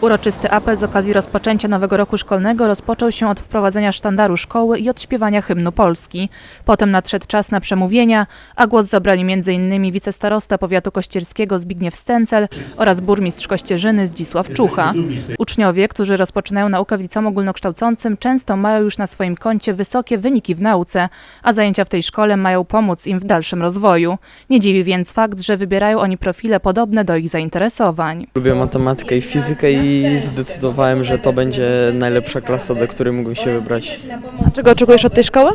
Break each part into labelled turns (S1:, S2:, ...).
S1: Uroczysty apel z okazji rozpoczęcia nowego roku szkolnego rozpoczął się od wprowadzenia sztandaru szkoły i odśpiewania hymnu Polski. Potem nadszedł czas na przemówienia, a głos zabrali m.in. wicestarosta powiatu kościerskiego Zbigniew Stencel oraz burmistrz Kościerzyny Zdzisław Czucha. Uczniowie, którzy rozpoczynają naukę w liceum ogólnokształcącym, często mają już na swoim koncie wysokie wyniki w nauce, a zajęcia w tej szkole mają pomóc im w dalszym rozwoju. Nie dziwi więc fakt, że wybierają oni profile podobne do ich zainteresowań.
S2: Lubię matematykę i fizykę i zdecydowałem, że to będzie najlepsza klasa, do której mógłbym się wybrać.
S3: Czego oczekujesz od tej szkoły?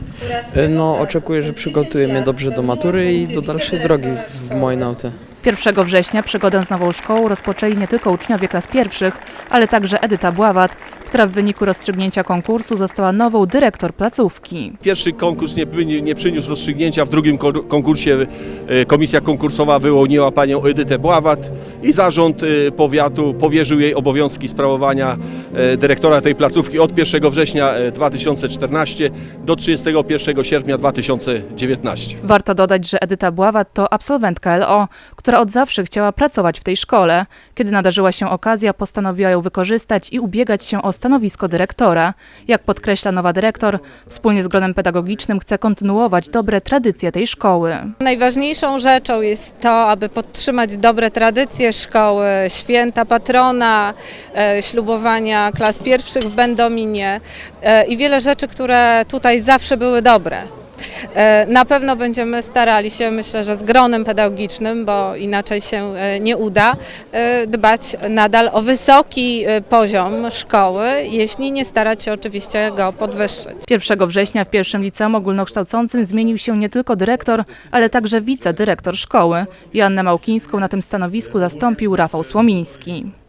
S2: Y, No, oczekuję, że przygotuje mnie dobrze do matury i do dalszej drogi w mojej nauce.
S1: 1 września przygodę z nową szkołą rozpoczęli nie tylko uczniowie klas pierwszych, ale także Edyta Bławat, która w wyniku rozstrzygnięcia konkursu została nową dyrektor placówki.
S4: Pierwszy konkurs nie, nie, nie przyniósł rozstrzygnięcia, w drugim ko- konkursie e, komisja konkursowa wyłoniła panią Edytę Bławat i zarząd e, powiatu powierzył jej obowiązki sprawowania e, dyrektora tej placówki od 1 września e, 2014 do 31 sierpnia 2019.
S1: Warto dodać, że Edyta Bławat to absolwentka LO, która od zawsze chciała pracować w tej szkole. Kiedy nadarzyła się okazja, postanowiła ją wykorzystać i ubiegać się o stanowisko dyrektora. Jak podkreśla nowa dyrektor, wspólnie z gronem pedagogicznym chce kontynuować dobre tradycje tej szkoły.
S5: Najważniejszą rzeczą jest to, aby podtrzymać dobre tradycje szkoły, święta patrona, e, ślubowania klas pierwszych w Będominie e, i wiele rzeczy, które tutaj zawsze były dobre. E, Na pewno będziemy starali się, myślę, że z gronem pedagogicznym, bo inaczej się e, nie uda, e, dbać nadal o wysoki poziom szkoły, jeśli nie starać się oczywiście go podwyższyć.
S1: 1 września w pierwszym liceum ogólnokształcącym zmienił się nie tylko dyrektor, ale także wicedyrektor szkoły. Joannę Małkińską na tym stanowisku zastąpił Rafał Słomiński.